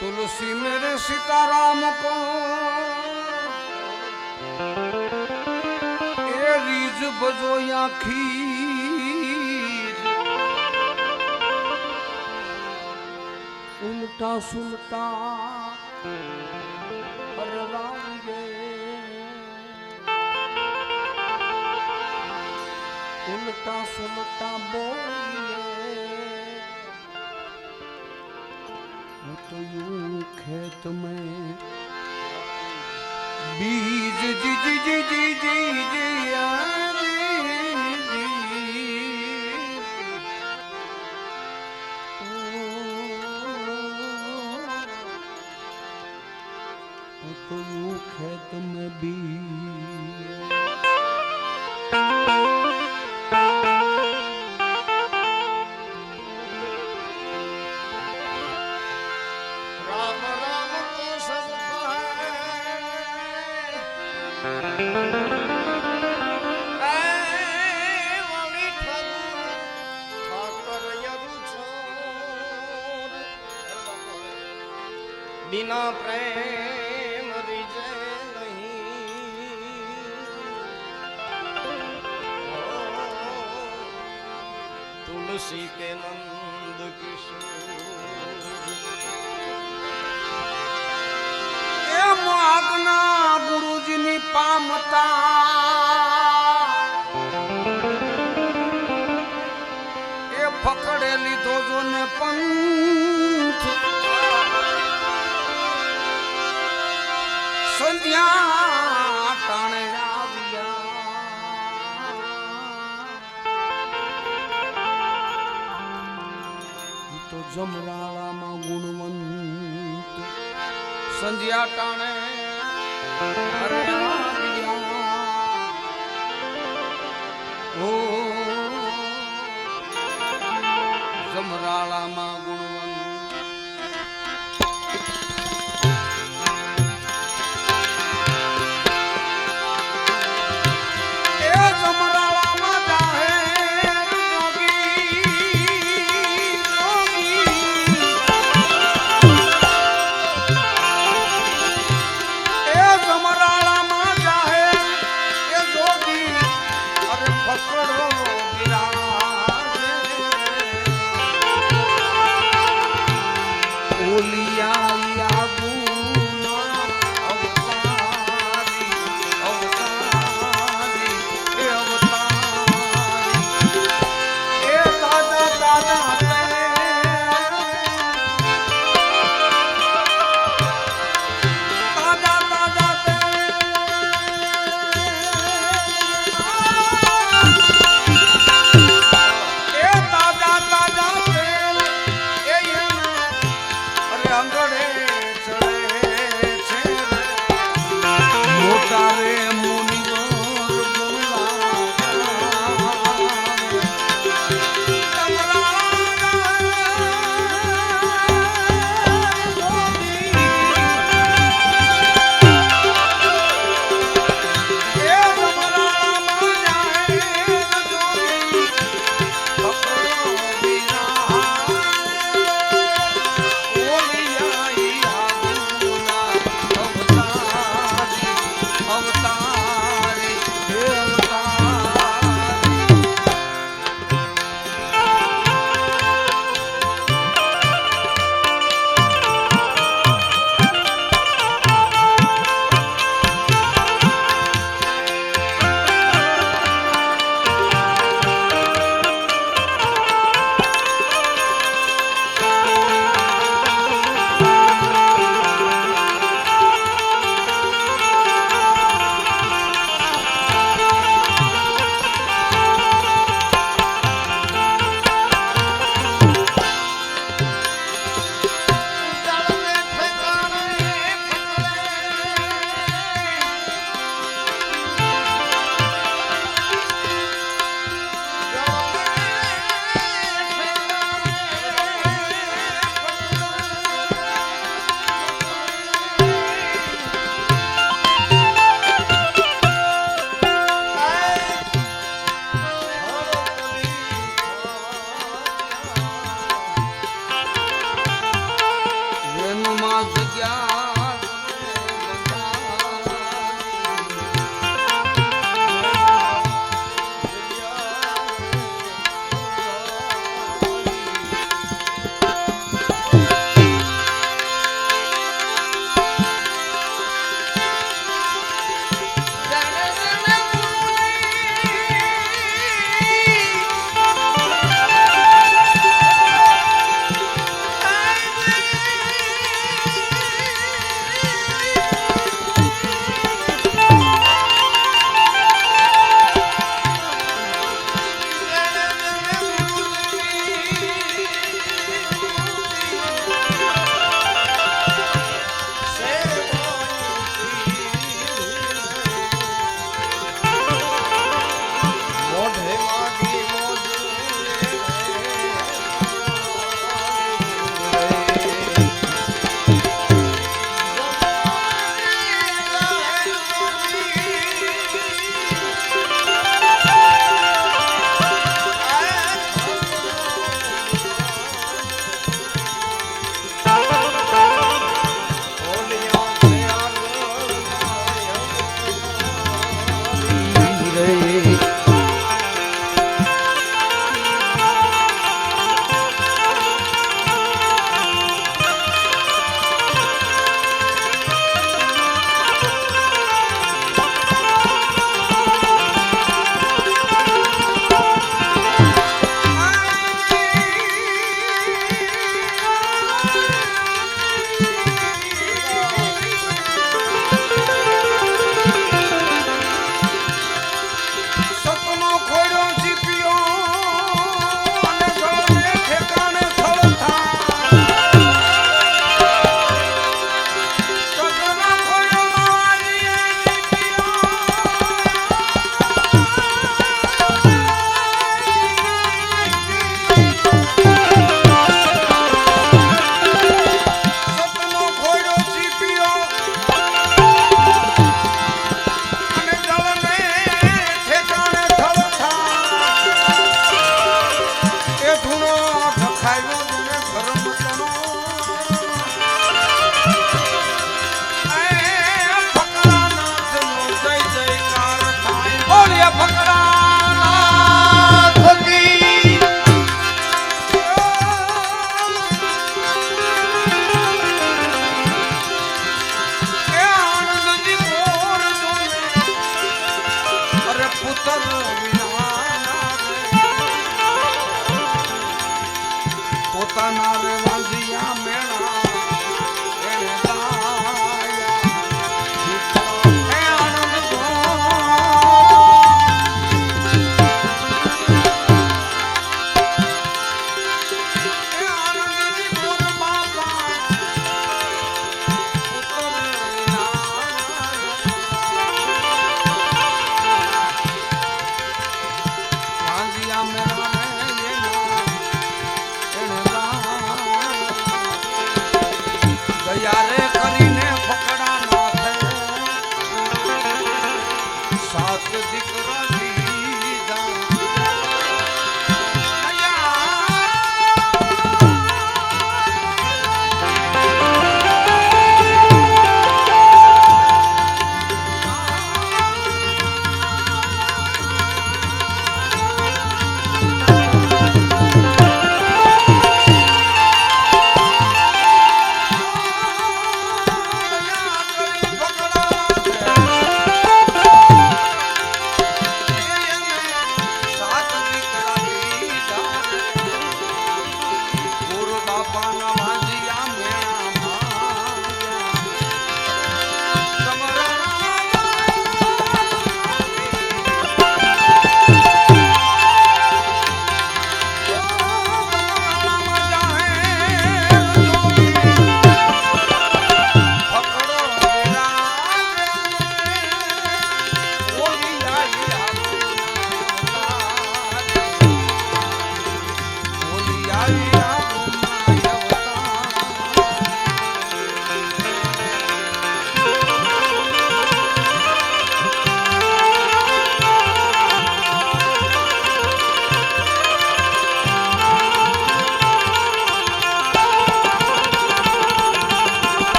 तुलसी मेरे सीताराम को ए रीज बजो या खीर उल्टा सुलटा हरवाइए उल्टा सुलटा बोलिए वो तो यूं खेत में बीज जी जी जी जी जी जी आरी એ પકડે લીધો તો જમરાળામાં ગુણવંત. સંધ્યા ટાણે Oh.